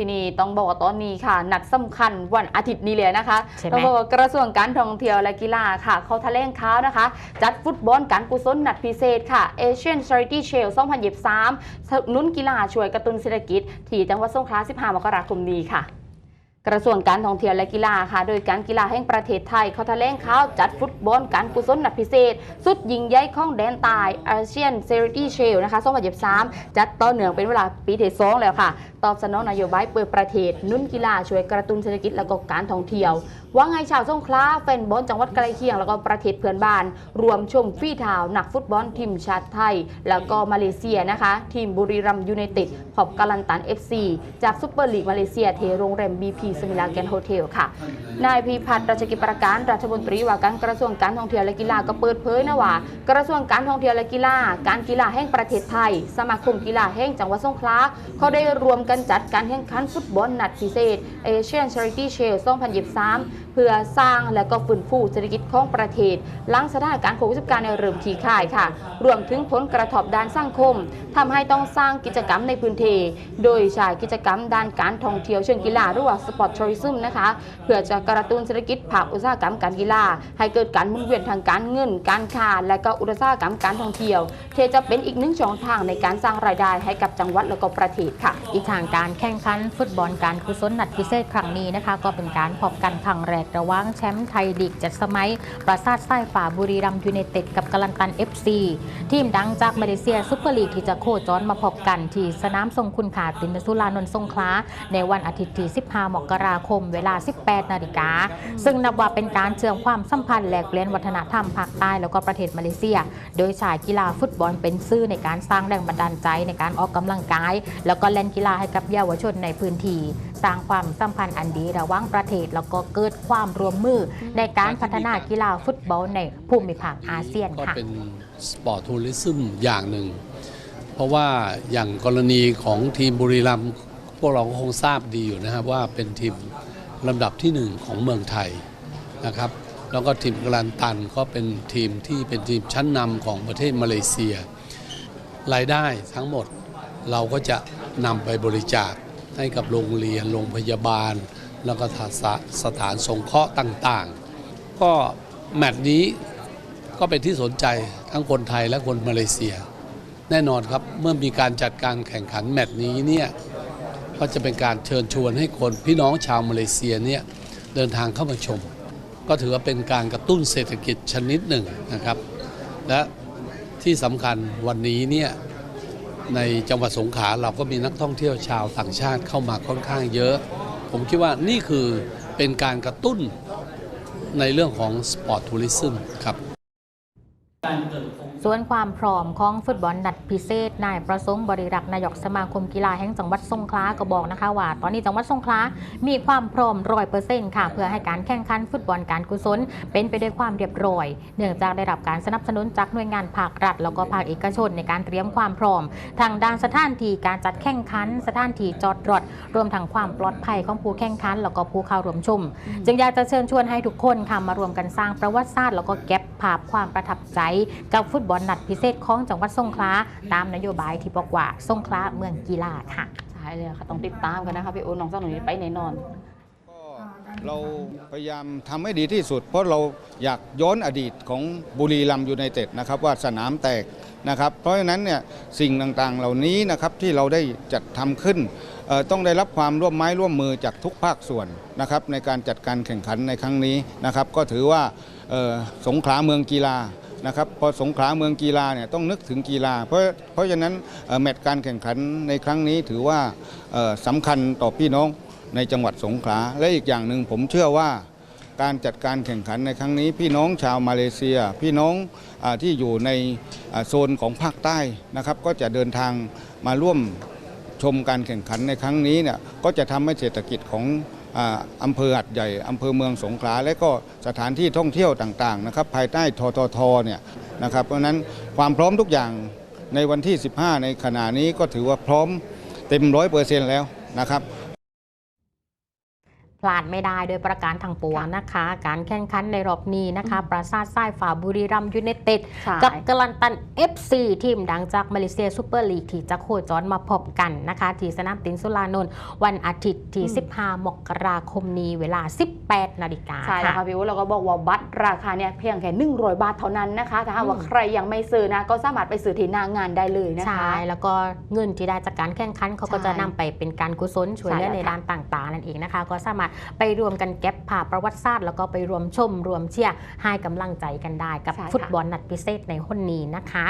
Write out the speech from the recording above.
ทีนี้ต้องบอกว่าตอนนี้ค่ะนัดสำคัญวันอาทิตย์นี้เลยนะคะใช่ไหมต้องบอกว่ากระทรวงการท่องเที่ยวและกีฬาค่ะ เขาแถลงข่าวนะคะ จัดฟุตบอลการกุศลนัดพิเศษค่ะ Asian Charity Shield 2023สนุนกีฬาช่วยกระตุ้นเศรษฐกิจ ที่จังหวัดสงขลา 15 มกราคมนี้ค่ะกระทรวงการท่องเที่ยวและกีฬาค่ะ โดยการกีฬาแห่งประเทศไทยเขาแถลงข่าวจัดฟุตบอลการกุศลนัดพิเศษ สุดยิงใหญ่ของแดนใตาย Asian Charity Shield นะคะ2023จัดต่อเนื่องเป็นเวลาปีที่สองแล้วค่ะ ตอบสนองนโยบายเปิดประเทศนุ่นกีฬาช่วยกระตุ้นเศรษฐกิจและก็การท่องเที่ยว ว่าไงชาวสงขลาแฟนบอลจังหวัดใกล้เคียงแล้วก็ประเทศเพื่อนบ้าน รวมชมฟี่ทาวนักฟุตบอลทีมชาติไทย แล้วก็มาเลเซียนะคะ ทีมบุรีรัมย์ยูไนเต็ดพบกาลันตัน FC จากซุปเปอร์ลีกมาเลเซียเทโรงแรม BP สมิลาแกนโฮเทลค่ะนายพีพัฒน์ราชกิจประการรัฐมนตรีว่าการกระทรวงการท่องเที่ยวและกีฬาก็เปิดเผยนะว่า กระทรวงการท่องเที่ยวและกีฬา การกีฬาแห่งประเทศไทย สมาคมกีฬาแห่งจังหวัดสงขลาเขาได้รวมกันจัดการแข่งขันฟุตบอลนัดพิเศษ Asian Charity Shield 2023 เพื่อสร้างและก็ฟื้นฟูเศรษฐกิจของประเทศหลังสถานการณ์โควิด 19 ในเริ่มขี่ข่ายค่ะ รวมถึงผลกระทบด้านสังคมทำให้ต้องสร้างกิจกรรมในพื้นที่โดยใช้กิจกรรมด้านการท่องเที่ยวเชิงกีฬาหรือว่า Sport Tourism นะคะ เพื่อจะกระตุ้นเศรษฐกิจภาคอุตสาหกรรมการกีฬา ให้เกิดการหมุนเวียนทางการเงิน การค้าและก็อุตสาหกรรมการท่องเที่ยวที่จะเป็นอีกหนึ่งช่องทางในการสร้างรายได้ให้กับจังหวัดและก็ประเทศค่ะอีกทางการแข่งขันฟุตบอลการกุศลนัดพิเศษครั้งนี้นะคะ ก็เป็นการพบกันครั้งแรกระหว่างแชมป์ไทยลีกจัดสมัย ปราสาทไส้ฝ่าบุรีรัมย์ยูไนเต็ดกับกาลันตัน FC ทีมดังจากมาเลเซียซุปเปอร์ลีกที่จะโคจรมาพบกันที่สนามทรงคุณขาตินสุรานนท์สงขลาในวันอาทิตย์ที่ 15 มกราคม เวลา 18 นาฬิกา ซึ่งนับว่าเป็นการเชื่อมความสัมพันธ์แลกเปลี่ยนวัฒนธรรมภาคใต้แล้วก็ประเทศมาเลเซีย โดยใช้กีฬาฟุตบอลเป็นซื่อในการสร้างแรงบันดาลใจในการออกกำลังกาย แล้วก็เล่นกีฬาให้กับเยาวชนในพื้นที่สร้างความสัมพันธ์อันดีระหว่างประเทศ แล้วก็เกิดความร่วมมือในการพัฒนากีฬาฟุตบอลในภูมิภาคอาเซียนก็ค่ะเป็นสปอร์ตทัวริซึมอย่างหนึ่ง เพราะว่าอย่างกรณีของทีมบุรีรัมย์พวกเราก็คงทราบดีอยู่นะครับว่าเป็นทีมลำดับที่หนึ่งของเมืองไทยนะครับแล้วก็ทีมกรันตันก็เป็นทีมที่เป็นทีมชั้นนำของประเทศมาเลเซีย รายได้ทั้งหมดเราก็จะ นำไปบริจาคให้กับโรงเรียน โรงพยาบาล แล้วก็สถานสงเคราะห์ต่างๆ ก็แมตช์นี้ก็เป็นที่สนใจทั้งคนไทยและคนมาเลเซีย แน่นอนครับเมื่อมีการจัดการแข่งขันแมตช์นี้เนี่ยก็จะเป็นการเชิญชวนให้คนพี่น้องชาวมาเลเซียเนี่ยเดินทางเข้ามาชม ก็ถือว่าเป็นการกระตุ้นเศรษฐกิจชนิดหนึ่งนะครับ และที่สำคัญวันนี้เนี่ย ในจังหวัดสงขลาเราก็มีนักท่องเที่ยวชาวต่างชาติเข้ามาค่อนข้างเยอะ ผมคิดว่านี่คือเป็นการกระตุ้นในเรื่องของสปอร์ตทัวริซึมครับ ส่วนความพร้อมของฟุตบอลนัดพิเศษนายประสงค์บริรักษ์นายกสมาคมกีฬาแห่งจังหวัดสงขลาก็บอกนะคะว่า ตอนนี้จังหวัดสงขลา มีความพร้อมร้อยเปอร์เซ็นต์ค่ะ เพื่อให้การแข่งขันฟุตบอลการกุศล เป็นไปด้วยความเรียบร้อย เนื่องจากได้รับการสนับสนุนจากหน่วยงานภาครัฐ แล้วก็ภาคเอกชนในการเตรียมความพร้อม ทางด้านสถานที่การจัดแข่งขัน สถานที่จอดรถรวมทั้งความปลอดภัยของผู้แข่งขัน แล้วก็ผู้เข้าร่วมชม จึงอยากจะเชิญชวนให้ทุกคนค่ะมารวมกันสร้างประวัติศาสตร์แล้วก็เก็บภาพความประทับใจกับฟุตบอลนัดพิเศษของจังหวัดสงขลาตามนโยบายที่บอกว่าสงขลาเมืองกีฬาค่ะใช่เลยค่ะต้องติดตามกันนะคะพี่โอน้องสาวหนูไปแน่นอนก็เราพยายามทำให้ดีที่สุด เพราะเราอยากย้อนอดีตของบุรีรัมย์ยูไนเต็ดนะครับว่าสนามแตกนะครับ เพราะฉะนั้นเนี่ยสิ่งต่างๆเหล่านี้นะครับที่เราได้จัดทำขึ้นเอ่อ ต้องได้รับความร่วมไม้ร่วมมือจากทุกภาคส่วนนะครับในการจัดการแข่งขันในครั้งนี้นะครับก็ถือว่าสงขลาเมืองกีฬานะครับพอสงขลาเมืองกีฬาเนี่ยต้องนึกถึงกีฬา เพราะเพราะฉะนั้นแมตช์การแข่งขันในครั้งนี้ถือว่าเอ่อสำคัญต่อพี่น้องในจังหวัดสงขลาและอีกอย่างหนึ่งผมเชื่อว่าการจัดการแข่งขันในครั้งนี้ พี่น้องชาวมาเลเซีย พี่น้องอที่อยู่ในโซนของภาคใต้นะครับ ก็จะเดินทางมาร่วม ชมการแข่งขันในครั้งนี้เนี่ยก็จะทำให้เศรษฐกิจของอาอำเภอหัดใหญ่อำเภอเมืองสงขลา และก็สถานที่ท่องเที่ยวต่างๆนะครับภายใต้ทททเนี่ยนะครับเพราะนั้นความพร้อมทุกอย่างในวันที่ 15 ในขณะนี้ก็ถือว่าพร้อมเต็มร้อยเปอร์เซ็นต์แล้วนะครับ ลาดไม่ได้โดยประการทางปวงค่ะนะคะ การแข่งขันในรอบนี้นะคะ ปราสาททรายฝ่าบุรีรัมย์ยูไนเต็ดใช่กับกลันตัน FC ทีมดังจากมาเลเซียซูเปอร์ลีกที่จะโคจรมาพบกันนะคะ ที่สนามตินสุรานนท์วันอาทิตย์ที่ 15 มกราคมนี้เวลา 18 นาฬิกาใช่แล้วค่ะพี่วุฒิเราก็บอกว่าบัตรราคาเนี่ยเพียงแค่ 100 บาทเท่านั้นนะคะถ้าหากว่าอืมใครยังไม่ซื้อนะก็สามารถไปซื้อที่หน้างานได้เลยนะคะ ใช่ แล้วก็เงินที่ได้จากการแข่งขันเขาก็ใช่จะนำไปเป็นการกุศลช่วยเหลือใช่ในแล้วค่ะด้านต่างๆนั่นเองนะคะ ก็สามารถไปรวมกันเก็บภาพประวัติศาสตร์แล้วก็ไปรวมชมรวมเชียร์ให้กำลังใจกันได้กับใช่ค่ะฟุตบอลนัดพิเศษในคนนี้นะคะ